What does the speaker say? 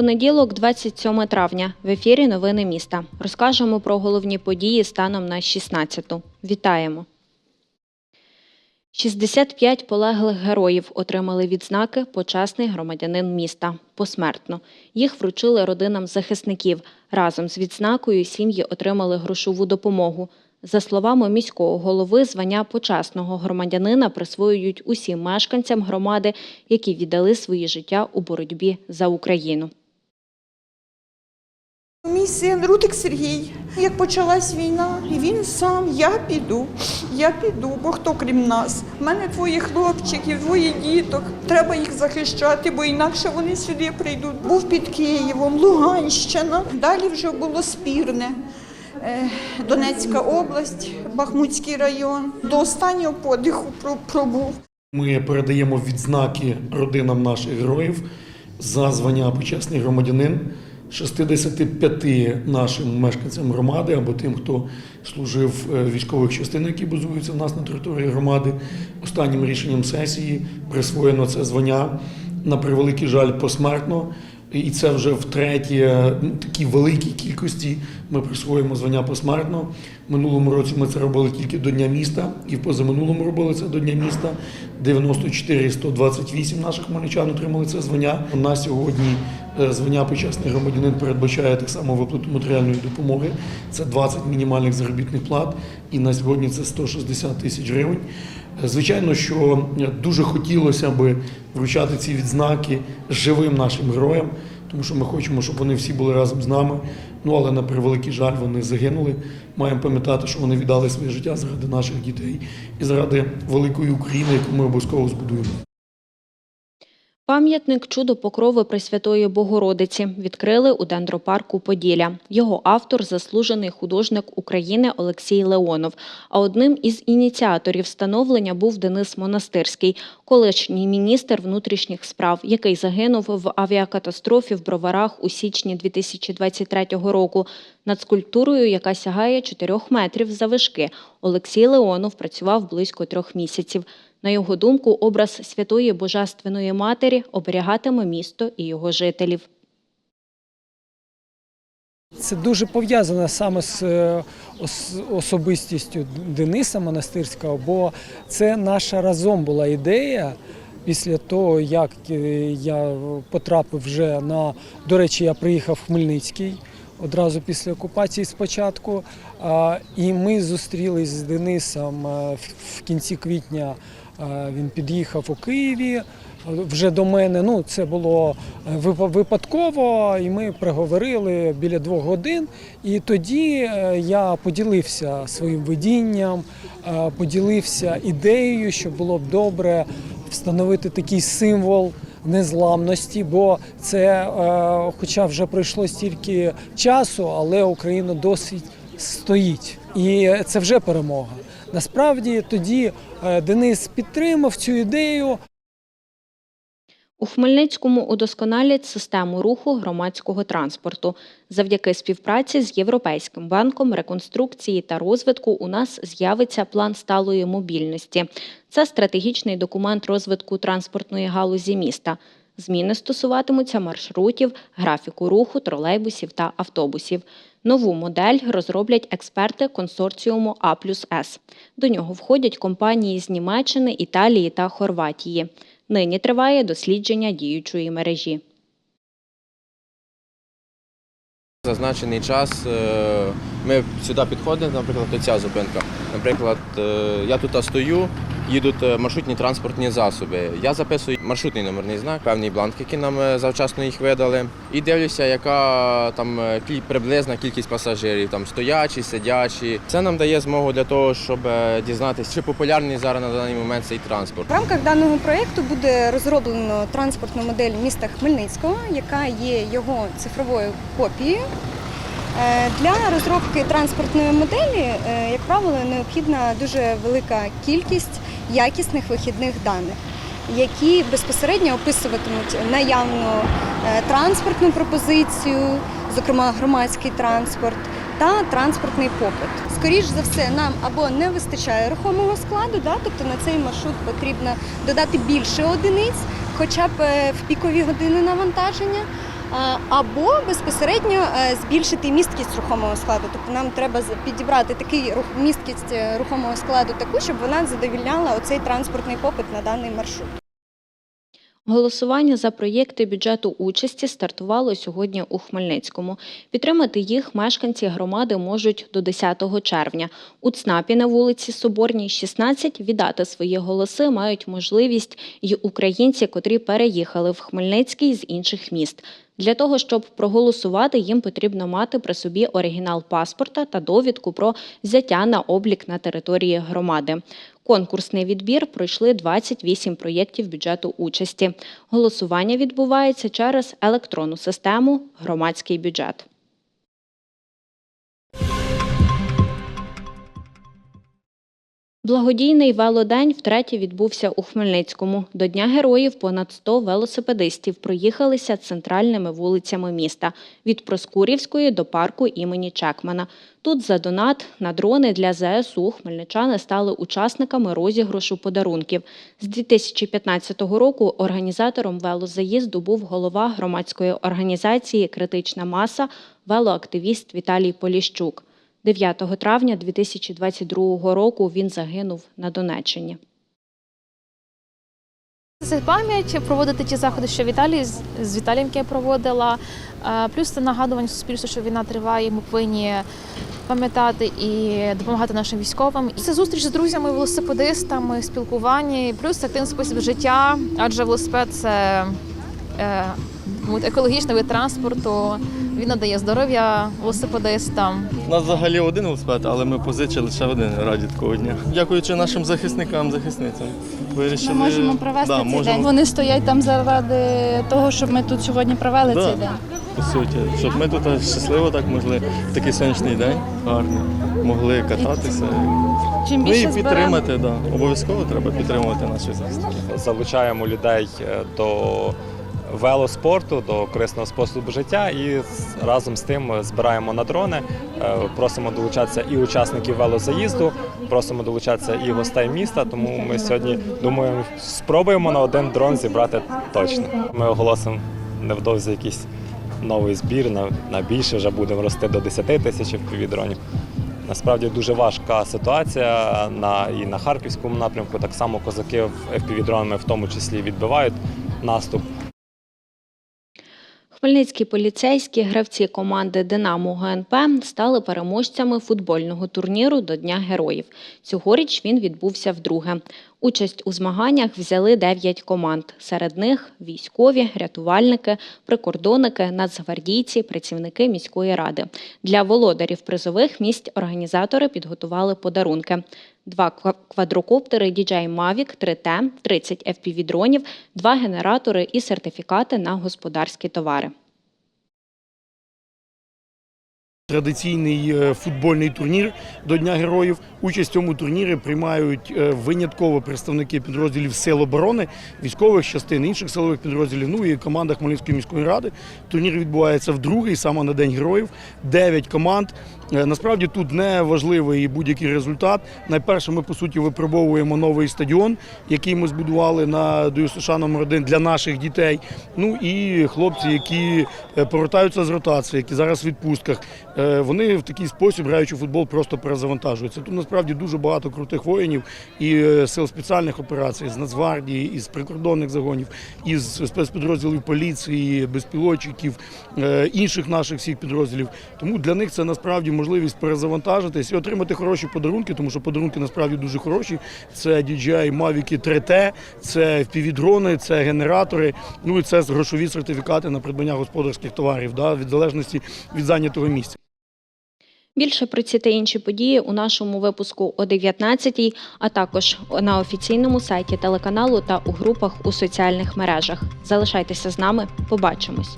Понеділок, 27 травня. В ефірі Новини міста. Розкажемо про головні події станом на 16-ту. Вітаємо. 65 полеглих героїв отримали відзнаки Почесний громадянин міста посмертно. Їх вручили родинам захисників. Разом з відзнакою сім'ї отримали грошову допомогу. За словами міського голови, звання почесного громадянина присвоюють усім мешканцям громади, які віддали свої життя у боротьбі за Україну. Мій син Рудик Сергій, як почалась війна, і він сам, я піду, я піду, бо хто крім нас? У мене двоє хлопчиків, двоє діток. Треба їх захищати, бо інакше вони сюди прийдуть. Був під Києвом, Луганщина. Далі вже було спірне. Е, Донецька область, Бахмутський район. До останнього подиху пробув. Ми передаємо відзнаки родинам наших героїв за звання почесний громадянин 65 нашим мешканцям громади або тим, хто служив е, військових частинах, які базуються в нас на території громади. Останнім рішенням сесії присвоєно це звання на превеликий жаль посмертно. І це вже втретє ну, такій великій кількості ми присвоїмо звання посмертно. Минулому році ми це робили тільки до Дня міста, і в позаминулому робили це до Дня міста. 94 128 наших хмельничан отримали це звання. На сьогодні е, звання почесний громадянин передбачає так само виплату матеріальної допомоги. Це 20 мінімальних заробітних плат, і на сьогодні це 160 тисяч гривень. Е, Звичайно, що е, дуже хотілося би вручати ці відзнаки живим нашим героям, тому що ми хочемо, щоб вони всі були разом з нами. Ну але на превеликий жаль, вони загинули. Маємо пам'ятати, що вони віддали своє життя заради наших дітей і заради великої України, яку ми обов'язково збудуємо. Пам'ятник чудо покрови Пресвятої Богородиці відкрили у дендропарку Поділля. Його автор заслужений художник України Олексій Леонов. А одним із ініціаторів встановлення був Денис Монастирський, колишній міністр внутрішніх справ, який загинув в авіакатастрофі в Броварах у січні 2023 року. Над скульптурою, яка сягає 4 метрів завишки, Олексій Леонов працював близько трьох місяців. На його думку, образ святої Божественної Матері оберігатиме місто і його жителів. Це дуже пов'язано саме з е, особистістю Дениса Монастирського, бо це наша разом була ідея. Після того, як е, я потрапив вже на до речі, я приїхав в Хмельницький одразу після окупації спочатку. І ми зустрілись з Денисом е, в- в кінці квітня. Е, Він під'їхав у Києві е, вже до мене. Ну, це було е, випадково, і ми проговорили біля двох годин. І тоді я поділився своїм видінням, поділився ідеєю, що було б добре встановити такий символ незламності, бо це, хоча вже пройшло стільки часу, але Україна досить стоїть. І це вже перемога. Насправді тоді е, Денис підтримав цю ідею. У Хмельницькому удосконалять систему руху громадського транспорту. Завдяки співпраці з Європейським банком реконструкції та розвитку у нас з'явиться план сталої мобільності. Це стратегічний документ розвитку транспортної галузі міста. Зміни стосуватимуться маршрутів, графіку руху, тролейбусів та автобусів. Нову модель розроблять експерти консорціуму А плюс С. До нього входять компанії з Німеччини, Італії та Хорватії. Нині триває дослідження діючої мережі. Зазначений час е, ми сюди підходимо, наприклад, ця зупинка. Наприклад, е, я тут стою, їдуть е, маршрутні транспортні засоби. Я записую маршрутний номерний знак, певний бланк, який нам е, завчасно їх видали, і дивлюся, яка там е, приблизна кількість пасажирів, там стоячі, сидячі. Це нам дає змогу для того, щоб дізнатися, чи популярний зараз на даний момент цей транспорт. В рамках даного проєкту буде розроблено транспортну модель міста Хмельницького, яка є його цифровою копією. Для розробки транспортної моделі, як правило, необхідна дуже велика кількість якісних вихідних даних. які безпосередньо описуватимуть наявну е, транспортну пропозицію, зокрема громадський транспорт та транспортний попит. Скоріш за все, нам або не вистачає рухомого складу, да, тобто на цей маршрут потрібно додати більше одиниць, хоча б е, в пікові години навантаження. А, Або безпосередньо е, збільшити місткість рухомого складу. Тобто нам треба підібрати такий рух місткість е, рухомого складу таку, щоб вона задовільняла оцей транспортний попит на даний маршрут. Голосування за проєкти бюджету участі стартувало сьогодні у Хмельницькому. Підтримати їх мешканці громади можуть до 10 червня. У ЦНАПі на вулиці Соборній, 16 віддати свої голоси мають можливість й українці, котрі переїхали в Хмельницький з інших міст. Для того, щоб проголосувати, їм потрібно мати при собі оригінал паспорта та довідку про взяття на облік на території громади. Конкурсний відбір пройшли 28 проєктів бюджету участі. Голосування відбувається через електронну систему Громадський бюджет. Благодійний велодень втретє відбувся у Хмельницькому. До Дня героїв понад 100 велосипедистів проїхалися центральними вулицями міста від Проскурівської до парку імені Чекмана. Тут за донат на дрони для ЗСУ хмельничани стали учасниками розіграшу подарунків. З 2015 року організатором велозаїзду був голова громадської організації Критична маса велоактивіст Віталій Поліщук. 9 травня 2022 року він загинув на Донеччині. Це пам'ять проводити ті заходи, що Віталій з- Віталієм я проводила. Е, Плюс це нагадування суспільству, що війна триває. Ми повинні пам'ятати і допомагати нашим військовим. Це зустріч з друзями, велосипедистами, спілкування, і плюс активний спосіб життя, адже велосипед це е, екологічний вид транспорту. Він надає здоров'я велосипедистам. У нас взагалі один велосипед, але ми позичили ще один раді такого дня. Дякуючи нашим захисникам, захисницям. Вирішили, Ми можемо провести да, цей можемо, день. Вони стоять там заради того, щоб ми тут сьогодні провели Да. цей день. По суті, щоб ми тут щасливо так могли в такий сонячний день, гарний, могли кататися. Чим Ну і підтримати, да. обов'язково треба підтримувати наших захисників. залучаємо людей е, до велоспорту, до корисного способу життя і разом з тим збираємо на дрони. Е, Просимо долучатися і учасників велозаїзду, просимо долучатися і гостей міста. Тому ми сьогодні думаємо, спробуємо на один дрон зібрати точно. Ми оголосимо невдовзі якийсь новий збір. На, на більше вже будемо рости до 10 тисяч дронів. Насправді дуже важка ситуація на і на харківському напрямку. Так само козаки в FPV-дронами в тому числі відбивають наступ. Хмельницькі поліцейські гравці команди Динамо ГНП стали переможцями футбольного турніру до Дня героїв. Цьогоріч він відбувся вдруге. Участь у змаганнях взяли 9 команд. Серед них військові, рятувальники, прикордонники, нацгвардійці, працівники міської ради. Для володарів призових місць організатори підготували подарунки. Два ква- квадрокоптери DJI Mavic 3T, 30 FPV-дронів, два генератори і сертифікати на господарські товари. Традиційний е, футбольний турнір до Дня героїв. Участь в цьому турнірі приймають е, винятково представники підрозділів Сил оборони, військових частин, інших силових підрозділів. Ну і команда Хмельницької міської ради. Турнір відбувається вдруге, і саме на День героїв. Дев'ять команд. Е, Насправді тут не важливий будь-який результат. Найперше, ми по суті випробовуємо новий стадіон, який ми збудували на ДЮСШ номер 1 для наших дітей. Ну і хлопці, які е, повертаються з ротації, які зараз в відпустках. Е, Вони в такий спосіб, граючи футбол, просто перезавантажуються. Тут насправді дуже багато крутих воїнів і сил спеціальних операцій з Нацгвардії, із прикордонних загонів, із спецпідрозділів поліції, безпілотчиків, інших наших всіх підрозділів. Тому для них це насправді можливість перезавантажитись і отримати хороші подарунки, тому що подарунки насправді дуже хороші. Це DJI Mavic 3T, це FPV-дрони, це генератори. Ну і це грошові сертифікати на придбання господарських товарів, да, від залежності від зайнятого місця. Більше про ці та інші події у нашому випуску о 19-й, а також на офіційному сайті телеканалу та у групах у соціальних мережах. Залишайтеся з нами, побачимось.